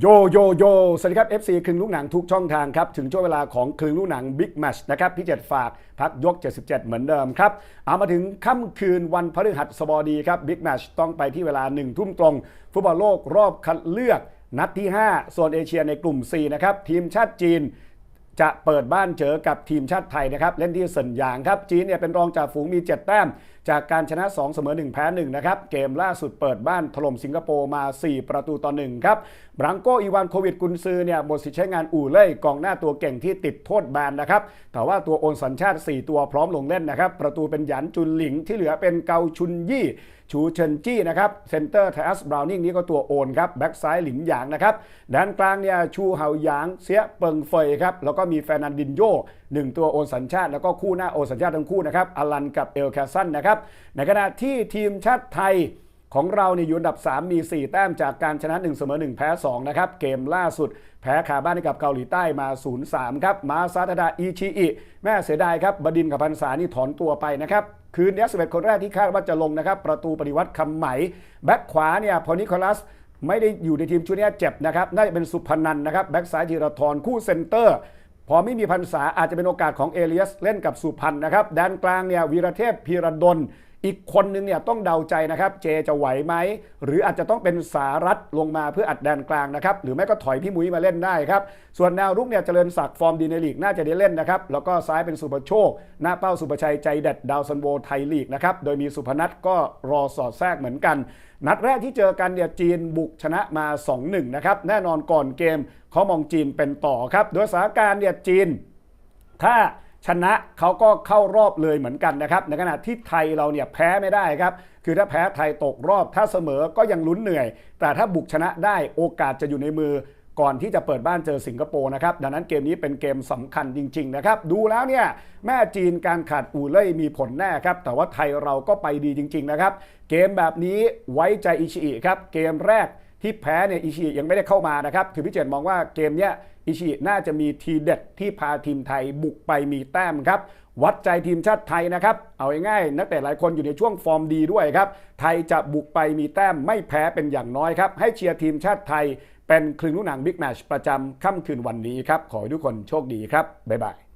โยโยโยสวัสดีครับ FC คลึงลูกหนังทุกช่องทางครับ ถึงช่วงเวลาของคลึงลูกหนังบิ๊กแมชนะครับ พี่เจ็ดฝากพักยก 77 เหมือนเดิมครับ เอามาถึงค่ำคืนวันพฤหัสบดีครับบิ๊กแมชต้องไปที่เวลา 1 ทุ่มตรง ฟุตบอลโลกรอบคัดเลือก นัดที่ 5 โซนเอเชียในกลุ่ม C นะครับ ทีมชาติจีนจะเปิดบ้านเจอกับทีมชาติไทยนะครับ เล่นที่เซินหยางครับ จีนเนี่ยเป็นรองจากฝูงมี 7 แต้มจากการชนะ 2 เสมอ 1 แพ้ 1 นะครับ เกมล่าสุดเปิดบ้านถล่มสิงคโปร์มา 4 ประตูต่อ 1 ครับบรังโกอีวานโควิดกุนซือเนี่ยหมดสิทธิ์ใช้งานอู่เล่ยกองหน้าตัวเก่งที่ติดโทษแบนนะครับ แต่ว่าตัวโอนสัญชาติ 4 ตัวพร้อมลงเล่นนะครับ ประตูเป็นหยันจุนหลิงที่เหลือเป็นเกาชุนยี่ชูเชินจี้นะครับเซนเตอร์ไทอัสบราวนิงนี่ก็ตัวโอนครับแบ็กซ้ายหลินหยางนะครับด้านกลางเนี่ยชูเฮาหยางเสียเปิงเฟยครับแล้วก็มีแฟร์นันดินโยหนึ่งตัวโอนสัญชาติ แล้วก็คู่หน้าโอนสัญชาติทั้งคู่นะครับอลันกับเอลแคสันนะครับในขณะที่ทีมชาติไทยของเราเนี่ยอยู่อันดับ 3 มี 4 แต้มจากการชนะ 1 เสมอ 1 แพ้ 2 นะครับ เกมล่าสุด แพ้ขาบ้านให้กับเกาหลีใต้มา 0-3 ครับ มาซาตาดาอิชิอิ แม่เสียดายครับบดินกับพันษานี่ถอนตัวไปนะครับ คืนนี้11คนแรกที่คาดว่าจะลงนะครับ ประตูปฏิวัติคำไหม แบ็คขวาเนี่ยพอนิโคลัสไม่ได้อยู่ในทีมชุดนี้เจ็บนะครับ น่าจะเป็นสุพนันนะครับ แบ็กซ้ายธีรทรคู่เซนเตอร์ อไม่มีพันษาอาจจะเป็นโอกาสของเอเลียสเล่นกับสุพรรณนะครับแดนกลางเนี่ยวีรเทพพีรดล อีกคนนึงเนี่ยต้องเดาใจนะครับ เจจะไหวไหม หรืออาจจะต้องเป็นสารัตลงมาเพื่ออัดแดนกลางนะครับ หรือไม่ก็ถอยพี่มุ้ยมาเล่นได้ครับ ส่วนแนวรุกเนี่ยเจริญศักดิ์ฟอร์มดีในลีกน่าจะได้เล่นนะครับ แล้วก็ซ้ายเป็นสุภโชค หน้าเป้าสุภชัยใจเด็ดดาวซันโวไทยลีกนะครับ โดยมีสุพนัทก็รอสอดแทรกเหมือนกัน นัดแรกที่เจอกันเนี่ยจีนบุกชนะมา 2-1 นะครับ แน่นอนก่อนเกมเขามองจีนเป็นต่อครับ โดยสถานการณ์เนี่ยจีน ถ้า ชนะเขาก็เข้ารอบเลยเหมือนกันนะครับในขณะที่ไทยเราเนี่ยแพ้ไม่ได้ครับคือถ้าแพ้ไทยตกรอบถ้าเสมอก็ยังลุ้นเหนื่อย แต่ถ้าบุกชนะได้โอกาสจะอยู่ในมือก่อนที่จะเปิดบ้านเจอสิงคโปร์นะครับดังนั้นเกมนี้เป็นเกมสำคัญจริงๆนะครับดูแล้วเนี่ยแม่จีนการขาดอู่เล่ยมีผลแน่ครับแต่ว่าไทยเราก็ไปดีจริงๆนะครับเกมแบบนี้ไว้ใจอิชิอิครับเกมแรก ที่แพ้เนี่ยอิชิยังไม่ได้เข้ามานะครับถือพี่เจตมองว่าเกมเนี้ยอิชิน่าจะมีทีเด็ดที่พาทีมไทยบุกไปมีแต้มครับ วัดใจทีมชาติไทยนะครับ เอาง่ายๆนักเตะหลายคนอยู่ในช่วงฟอร์มดีด้วยครับ ไทยจะบุกไปมีแต้มไม่แพ้เป็นอย่างน้อยครับ ให้เชียร์ทีมชาติไทย เป็นคลึงลูกหนังบิ๊กแมชประจำค่ำคืนวันนี้ครับ ขอให้ทุกคนโชคดีครับ บ๊ายบาย